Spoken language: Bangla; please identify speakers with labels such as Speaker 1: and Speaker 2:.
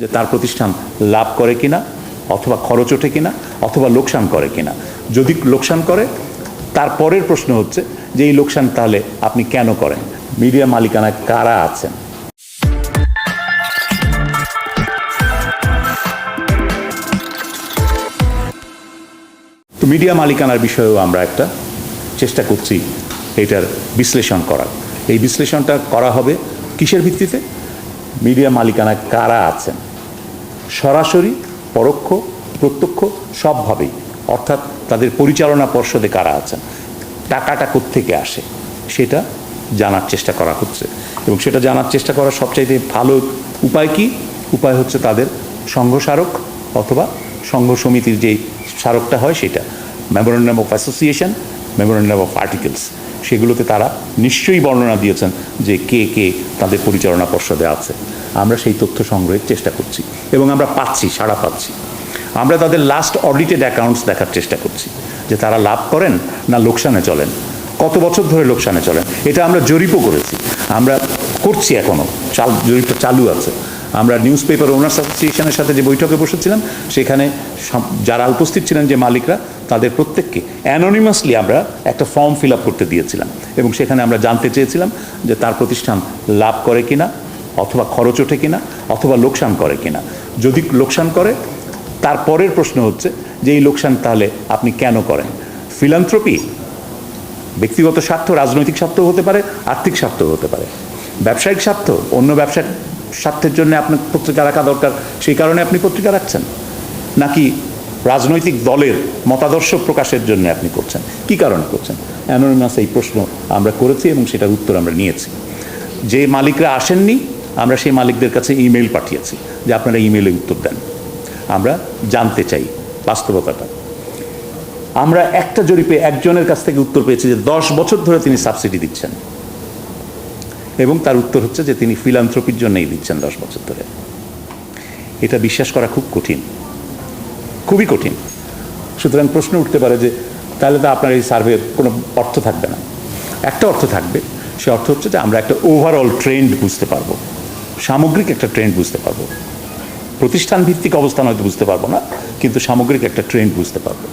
Speaker 1: যে তার প্রতিষ্ঠান লাভ করে কিনা, অথবা খরচ ওঠে কিনা, অথবা লোকসান করে কিনা। যদি লোকসান করে তারপরের প্রশ্ন হচ্ছে যে এই লোকসান তাহলে আপনি কেন করেন? মিডিয়া মালিকানায় কারা আছেন? তো মিডিয়া মালিকানার বিষয়েও আমরা একটা চেষ্টা করছি এটার বিশ্লেষণ করার। এই বিশ্লেষণটা করা হবে কিসের ভিত্তিতে? মিডিয়া মালিকানায় কারা আছেন? সরাসরি, পরোক্ষ, প্রত্যক্ষ, সবভাবেই। অর্থাৎ তাদের পরিচালনা পর্ষদে কারা আছেন? টাকাটা থেকে আসে? সেটা জানার চেষ্টা করা হচ্ছে। এবং সেটা জানার চেষ্টা করার সবচাইতে ভালো উপায় কি? উপায় হচ্ছে তাদের সংঘ স্মারক অথবা সংঘ সমিতির যে স্মারকটা হয় সেটা। Memorandum of association memorandum of articles সেগুলোতে তারা নিশ্চয়ই বর্ণনা দিয়েছেন যে কে কে তাদের পরিচালনা পর্ষদে আছে। আমরা সেই তথ্য সংগ্রহের চেষ্টা করছি এবং আমরা পাচ্ছি, সাড়া পাচ্ছি। আমরা তাদের লাস্ট অডিটেড অ্যাকাউন্টস দেখার চেষ্টা করছি যে তারা লাভ করেন না লোকসানে চলেন। কত বছর ধরে লোকসানে চলেন? এটা আমরা জরিপও করেছি। আমরা করছি এখনও চাল, জরিপটা চালু আছে। আমরা নিউজ পেপার ওনার্স অ্যাসোসিয়েশনের সাথে যে বৈঠকে বসেছিলাম, সেখানে যারা উপস্থিত ছিলেন যে মালিকরা, তাদের প্রত্যেককে অ্যানোনিমাসলি আমরা একটা ফর্ম ফিল আপ করতে দিয়েছিলাম এবং সেখানে আমরা জানতে চেয়েছিলাম যে তার প্রতিষ্ঠান লাভ করে কিনা, অথবা খরচ ওঠে কিনা, অথবা লোকসান করে কিনা। যদি লোকসান করে তারপরের প্রশ্ন হচ্ছে যে এই লোকসান তাহলে আপনি কেন করেন? ফিলান্থ্রপি ব্যক্তিগত স্বার্থ, রাজনৈতিক স্বার্থ হতে পারে, আর্থিক স্বার্থ হতে পারে। ব্যবসায়িক স্বার্থ, অন্য ব্যবসার স্বার্থের জন্য আপনার পত্রিকা রাখা দরকার। সেই কারণে আপনি পত্রিকা রাখছেন। নাকি রাজনৈতিক দলের মতাদর্শ প্রকাশের জন্য আপনি করছেন? কি কারণে করছেন? অ্যানোনিমাস এই প্রশ্ন আমরা করেছি এবং সেটার উত্তর আমরা নিয়েছি। যে মালিকরা আসেননি, আমরা সেই মালিকদের কাছে ইমেল পাঠিয়েছি যে আপনারা ইমেলে উত্তর দেন। আমরা জানতে চাই বাস্তবতাটা। আমরা একটা জরিপে একজনের কাছ থেকে উত্তর পেয়েছি যে দশ বছর ধরে তিনি সাবসিডি দিচ্ছেন। এবং তার উত্তর হচ্ছে যে তিনি ফিলান্থ্রপির জন্যই দিচ্ছেন দশ বছর ধরে। এটা বিশ্বাস করা খুব কঠিন। খুবই কঠিন। সুতরাং প্রশ্ন উঠতে পারে যে তাহলে তো আপনার এই সার্ভের কোনো অর্থ থাকবে না। একটা অর্থ থাকবে, সে অর্থ হচ্ছে যে আমরা একটা ওভারঅল ট্রেন্ড বুঝতে পারব। সামগ্রিক একটা ট্রেন্ড বুঝতে পারব। প্রতিষ্ঠান ভিত্তিক অবস্থান হয়তো বুঝতে পারব না, কিন্তু সামগ্রিক একটা ট্রেন্ড বুঝতে পারব।